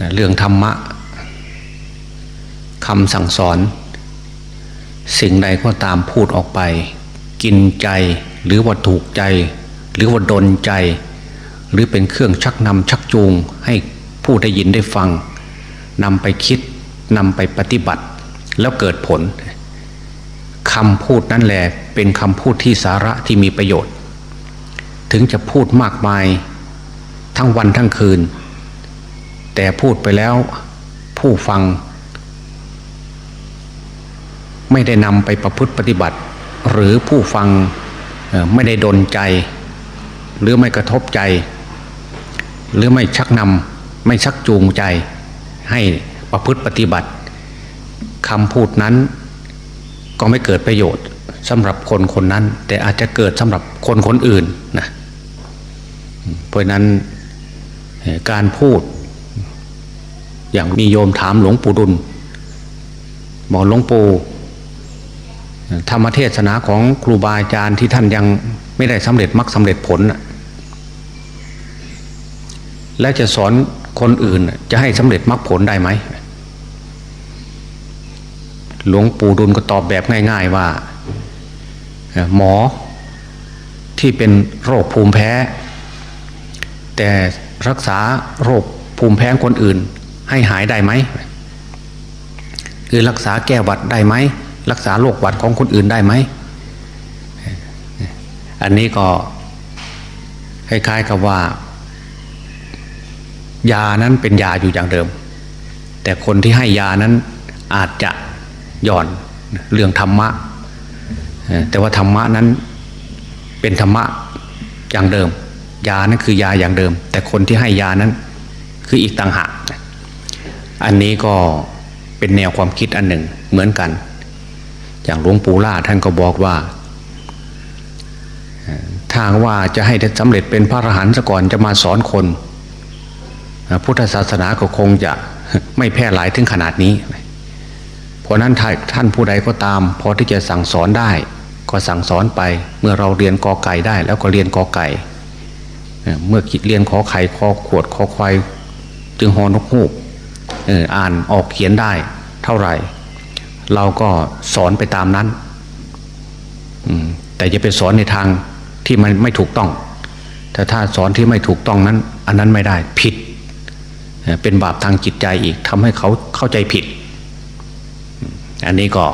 นะเรื่องธรรมะคำสั่งสอน สิ่งใดก็ตามพูดออกไป กินใจหรือว่าถูกใจ หรือว่าดนใจ หรือเป็นเครื่องชักนำชักจูง ให้ผู้ได้ยินได้ฟังนำไปคิดนำไปปฏิบัติ แล้วเกิดผลคำพูดนั่นแหละเป็นคำพูดที่สาระที่มีประโยชน์ ถึงจะพูดมากมาย ทั้งวันทั้งคืน แต่พูดไปแล้วผู้ฟัง ไม่ได้นำไปประพฤติปฏิบัติ หรือผู้ฟังไม่ได้ดนใจ หรือไม่กระทบใจ หรือไม่ชักนำไม่ชักจูงใจ ให้ประพฤติปฏิบัติคำพูดนั้นก็ไม่เกิดประโยชน์สำหรับคนคนนั้น แต่อาจจะเกิดสำหรับคนคนอื่นนะเพราะนั้นการพูด อย่างมีโยมถามหลวงปู่ดุลบอกหลวงปู่ธรรมเทศนาของครูบาอาจารย์ที่ท่านยังไม่ได้สำเร็จมรรคสำเร็จผลและจะสอนคนอื่นจะให้สำเร็จมรรคผลได้ไหมหลวงปู่ดุลก็ตอบแบบง่าย ๆว่า หมอที่เป็นโรคภูมิแพ้ แต่รักษาโรคภูมิแพ้คนอื่น ให้หายได้ไหมคือรักษาแก้หวัดได้ไหมรักษาโรคหวัดของคนอื่นได้ไหมอันนี้ก็คล้ายๆกับว่า ยานั้นเป็นยาอยู่อย่างเดิม แต่คนที่ให้ยานั้นอาจจะหย่อนเรื่องธรรมะ แต่ว่าธรรมะนั้นเป็นธรรมะอย่างเดิม ยานั้นคือยาอย่างเดิม แต่คนที่ให้ยานั้นคืออีกต่างหาก อันนี้ก็เป็นแนวความคิดอันหนึ่งเหมือนกัน อย่างหลวงปู่ล่าท่านก็บอกว่าเอ่อถ้าว่าจะให้ได้สำเร็จเป็นพระอรหันต์ซะก่อนจะมาสอนคน พุทธศาสนาก็คงจะไม่แพร่หลายถึงขนาดนี้ เพราะนั้นท่านผู้ใดก็ตาม พอที่จะสั่งสอนได้ก็สั่งสอนไปเมื่อเราเรียนกอไก่ได้ แล้วก็เรียนกอไก่ เมื่อคิดเรียนขอไข่ขอขวดขอควายจึงหอนกฮูก อ่านออกเขียนได้เท่าไหร่ เราก็สอนไปตามนั้นแต่จะไปสอนในทางที่มันไม่ถูกต้อง แต่ถ้าสอนที่ไม่ถูกต้องนั้น อันนั้นไม่ได้ผิด เป็นบาปทางจิตใจอีกทำให้เขาเข้าใจผิด อันนี้ก็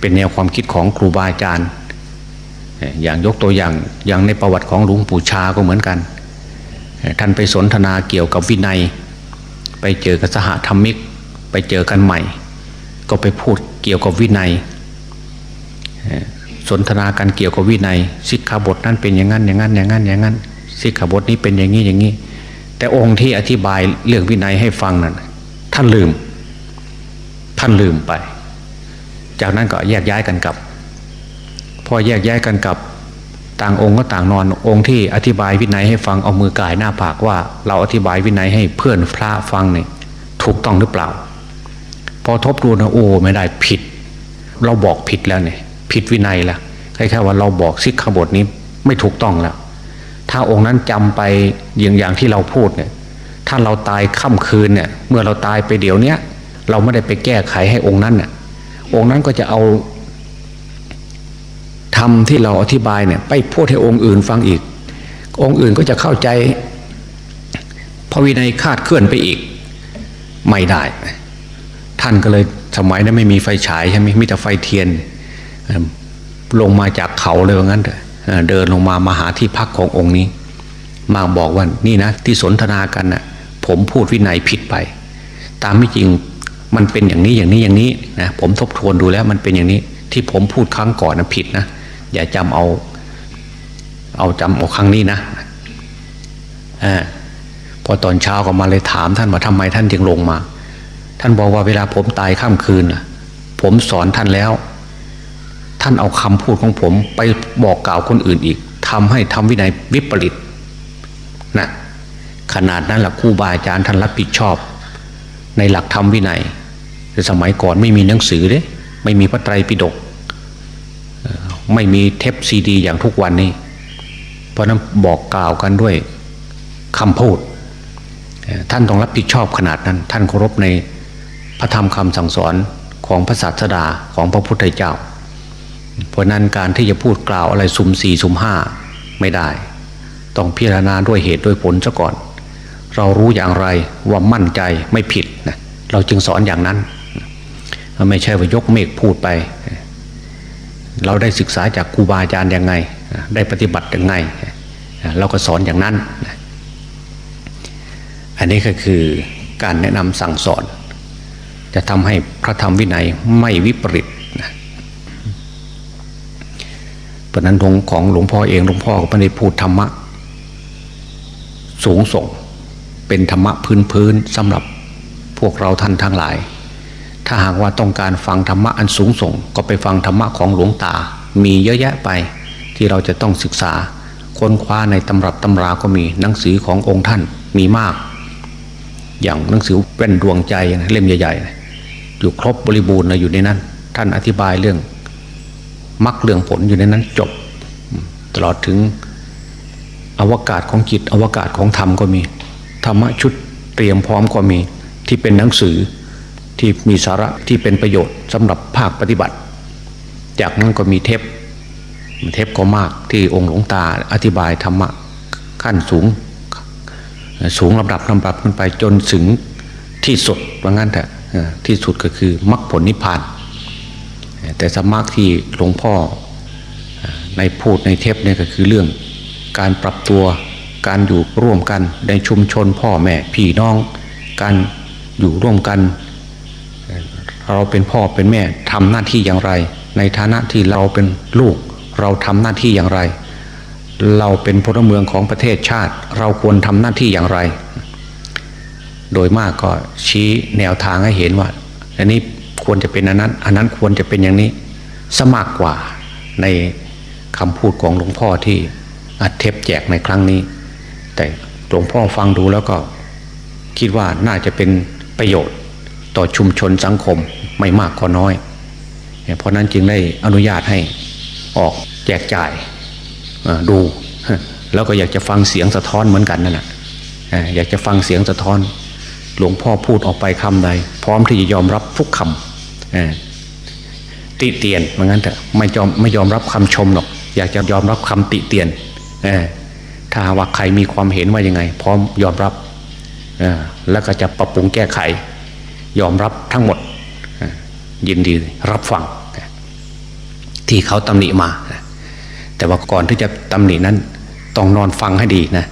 เป็นแนวความคิดของครูบาอาจารย์ อย่างยกตัวอย่างอย่างในประวัติของหลวงปู่ชาก็เหมือนกัน ท่านไปสนทนาเกี่ยวกับวินัย ไปเจอกับสหธรรมิก ไปเจอกันใหม่ ก็ไปพูดเกี่ยวกับวินัยสนทนากันเกี่ยวกับวินัยสิกขาบทนั้นเป็นอย่างนั้นอย่างนั้นอย่างนั้นอย่างนั้นสิกขาบทนี้เป็นอย่างนี้อย่างนี้ แต่องค์ที่อธิบายเรื่องวินัยให้ฟังนั้นท่านลืม ท่านลืมไป จากนั้นก็แยกย้ายกันกลับ พอแยกย้ายกันกลับ ต่างองค์ก็ต่างนอนองค์ที่อธิบายวินัยให้ฟังเอามือกายหน้าผากว่า เราอธิบายวินัยให้เพื่อนพระฟังเนี่ยถูกต้องหรือเปล่า พอทบทวนนะโอ้ไม่ได้ผิด เราบอกผิดแล้วเนี่ยผิดวินัยละคล้ายๆว่าเราบอกสิกขาบทนี้ไม่ถูกต้องแล้ว ถ้าองค์นั้นจำไปอย่างอย่างที่เราพูดเนี่ยถ้าเราตายค่ำคืนเนี่ยเมื่อเราตายไปเดี๋ยวเนี้ยเราไม่ได้ไปแก้ไขให้องค์นั้นเนี่ยองค์นั้นก็จะเอา ทำที่เราอธิบายเนี่ยไปพูดให้องค์อื่นฟังอีก องค์อื่นก็จะเข้าใจพระวินัยคาดเคลื่อนไปอีก ไม่ได้ ท่านก็เลยสมัยนั้นไม่มีไฟฉายใช่ไหมมีแต่ไฟเทียน ลงมาจากเขาเลยว่างั้นเถอะเอ่อเดินลงมามาหาที่พักขององค์นี้ มาบอกว่านี่นะที่สนทนากันนะ่ะผมพูดวินัยผิดไป ตามไม่จริงมันเป็นอย่างนี้อย่างนี้อย่างนี้นะผมทบทวนดูแล้วมันเป็นอย่างนี้ที่ผมพูดครั้งก่อนนะผิดนะ อย่าจำเอา เอาจำเอาครั้งนี้นะอาพอตอนเช้าก็มาเลยถามท่านว่าทำไมท่านจึงลงมา ท่านบอกว่าเวลาผมตายข้ามคืนน่ะผมสอนท่านแล้ว ท่านเอาคำพูดของผมไปบอกกล่าวคนอื่นอีกทำให้ทำวินัยวิปริตนะขนาดนั้นแหละครูบาอาจารย์ท่านรับผิดชอบ ในหลักธรรมวินัยแต่สมัยก่อนไม่มีหนังสือเด้ไม่มีพระไตรปิฎก ไม่มีเทปซีดี อย่างทุกวันนี้ เพราะนั้นบอกกล่าวกันด้วยคำพูด ท่านต้องรับผิดชอบขนาดนั้น ท่านเคารพในพระธรรมคำสั่งสอนของพระศาสดาของพระพุทธเจ้า เพราะนั้นการที่จะพูดกล่าวอะไรสุ่มสี่สุ่มห้าไม่ได้ ต้องพิจารณาด้วยเหตุด้วยผลซะก่อน เรารู้อย่างไรว่ามั่นใจไม่ผิดนะเราจึงสอนอย่างนั้น ไม่ใช่ว่ายกเมฆพูดไป เราได้ศึกษาจากครูบาอาจารย์ยังไง ได้ปฏิบัติยังไง เราก็สอนอย่างนั้น อันนี้ก็คือการแนะนำสั่งสอน จะทำให้พระธรรมวินัยไม่วิปริตเพราะนั้นของของหลวงพ่อเองหลวงพ่อก็ไม่ได้พูดธรรมะ สูงส่งเป็นธรรมะพื้นพื้นสำหรับพวกเราท่านทั้งหลาย ถ้าหากว่าต้องการฟังธรรมะอันสูงส่ง ก็ไปฟังธรรมะของหลวงตา มีเยอะแยะไป ที่เราจะต้องศึกษา ค้นคว้าในตำรับตำราก็มีหนังสือขององค์ท่านมีมาก อย่างหนังสือแว่นดวงใจเล่มใหญ่ๆอยู่ครบบริบูรณ์นะอยู่ในนั้น ท่านอธิบายเรื่องมรรคเรื่องผลอยู่ในนั้นจบ ตลอดถึงอวกาศของจิตอวกาศของธรรมก็มี ธรรมะชุดเตรียมพร้อมก็มีที่เป็นหนังสือ ที่มีสาระที่เป็นประโยชน์สำหรับภาคปฏิบัติ จากนั้นก็มีเทปเทปก็มากที่องค์หลวงตาอธิบายธรรมะขั้นสูง สูงลำดับลำดับขึ้นไปจนถึงที่สุดว่างั้นเถอะที่สุดก็คือมรรคผลนิพพาน แต่สมรรคที่หลวงพ่อในพูดในเทปเนี่ยก็คือเรื่องการปรับตัวการอยู่ร่วมกันในชุมชนพ่อแม่พี่น้อง การอยู่ร่วมกัน เราเป็นพ่อเป็นแม่ทำหน้าที่อย่างไร ในฐานะที่เราเป็นลูก เราทำหน้าที่อย่างไร เราเป็นพลเมืองของประเทศชาติ เราควรทำหน้าที่อย่างไร โดยมากก็ชี้แนวทางให้เห็นว่า อันนี้ควรจะเป็นอันนั้น อันนั้นควรจะเป็นอย่างนี้สมากกว่าในคำพูดของหลวงพ่อที่อัดเทปแจกในครั้งนี้ แต่หลวงพ่อฟังดูแล้วก็คิดว่าน่าจะเป็นประโยชน์ ต่อชุมชนสังคมไม่มากก็น้อย เพราะนั้นจึงได้อนุญาตให้ออกแจกจ่ายดู แล้วก็อยากจะฟังเสียงสะท้อนเหมือนกันนั่นแหละอยากจะฟังเสียงสะท้อน หลวงพ่อพูดออกไปคำใด พร้อมที่จะยอมรับทุกคำติเตียนเหมือนกันแต่ไม่ยอมไม่ยอมรับคำชมหรอก อยากจะยอมรับคำติเตียนถ้าว่าใครมีความเห็นว่ายังไง พร้อมยอมรับแล้วก็จะปรับปรุงแก้ไข ยอมรับทั้งหมด ยินดีรับฟัง ที่เขาตำหนิมา แต่ว่าก่อนที่จะตำหนินั้น ต้องนอนฟังให้ดีนะ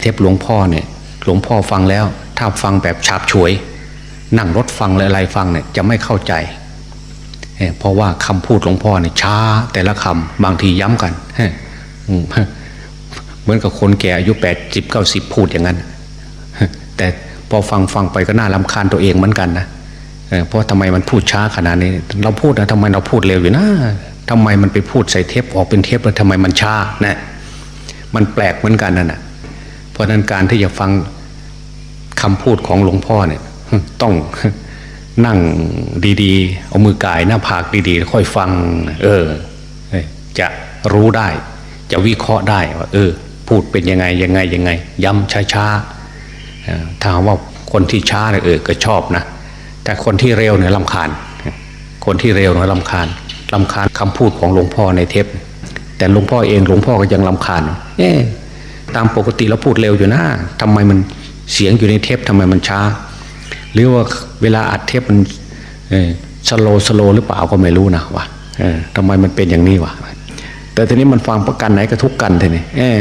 เทปหลวงพ่อเนี่ยหลวงพ่อฟังแล้ว ถ้าฟังแบบฉาบฉวย นั่งรถฟังอะไรฟังเนี่ยจะไม่เข้าใจเพราะว่าคำพูดหลวงพ่อเนี่ยช้า แต่ละคำบางทีย้ำกันเหมือนกับคนแก่อายุแปดสิบเก้าสิบพูดอย่างนั้นแต่ พอฟังฟังไปก็น่าลำคาญตัวเองเหมือนกันนะเพราะทำไมมันพูดช้าขนาดนี้ เราพูดนะทำไมเราพูดเร็วอยู่นะทำไมมันไปพูดใส่เทปออกเป็นเทปแล้วทำไมมันช้านะมันแปลกเหมือนกันนั่นนะเพราะนั้นการที่จะฟังคำพูดของหลวงพ่อเนี่ย ต้องนั่งดีๆ เอามือกายหน้าผากดีๆ ค่อยฟัง เออ จะรู้ได้ จะวิเคราะห์ได้ว่า เออ พูดเป็นยังไงยังไงยังไง ย้ำช้าๆ ถ้าว่าคนที่ช้าเนี่ยเออก็ชอบนะ แต่คนที่เร็วเนี่ยลำคาญ คนที่เร็วเนี่ยลำคาญลำคาญคำพูดของหลวงพ่อในเทป แต่หลวงพ่อเองหลวงพ่อก็ยังลำคาญเอ๊ะตามปกติเราพูดเร็วอยู่นะทำไมมันเสียงอยู่ในเทปทำไมมันช้า หรือว่าเวลาอัดเทปมันสโลสโลหรือเปล่าก็ไม่รู้นะวะเออทำไมมันเป็นอย่างนี้วะแต่ทีนี้มันฟังประกันไหนก็ทุกกันทีนี้เออ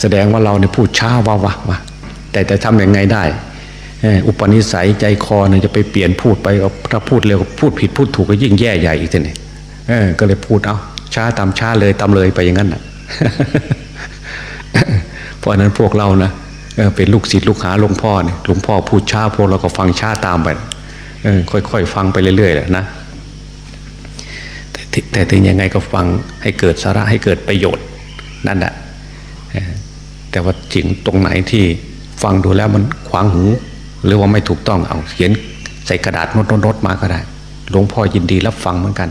แสดงว่าเราเนี่ยพูดช้าวะวะวะ แต่จะทำยังไงได้อุปนิสัยใจคอเนี่ยจะไปเปลี่ยนพูดไปเอาถ้าพูดเร็วพูดผิดพูดถูกก็ยิ่งแย่ใหญ่อีกทีนี้เออก็เลยพูดเอาช้าตามช้าเลยตามเลยไปอย่างนั้นนะเพราะนั้นพวกเรานะเป็นลูกศิษย์ลูกหาหลวงพ่อเนี่ยหลวงพ่อพูดช้าพวกเราก็ฟังช้าตามไปค่อยๆฟังไปเรื่อยๆแหละนะแต่ถึแต่ถึงยังไงก็ฟังให้เกิดสาระให้เกิดประโยชน์นั่นแหละแต่ว่าจริงตรงไหนที่ ฟังดูแล้วมันขวางหู หรือว่าไม่ถูกต้องเอาเขียนใส่กระดาษโน้ตๆมาก็ได้ หลวงพ่อยินดีรับฟังเหมือนกัน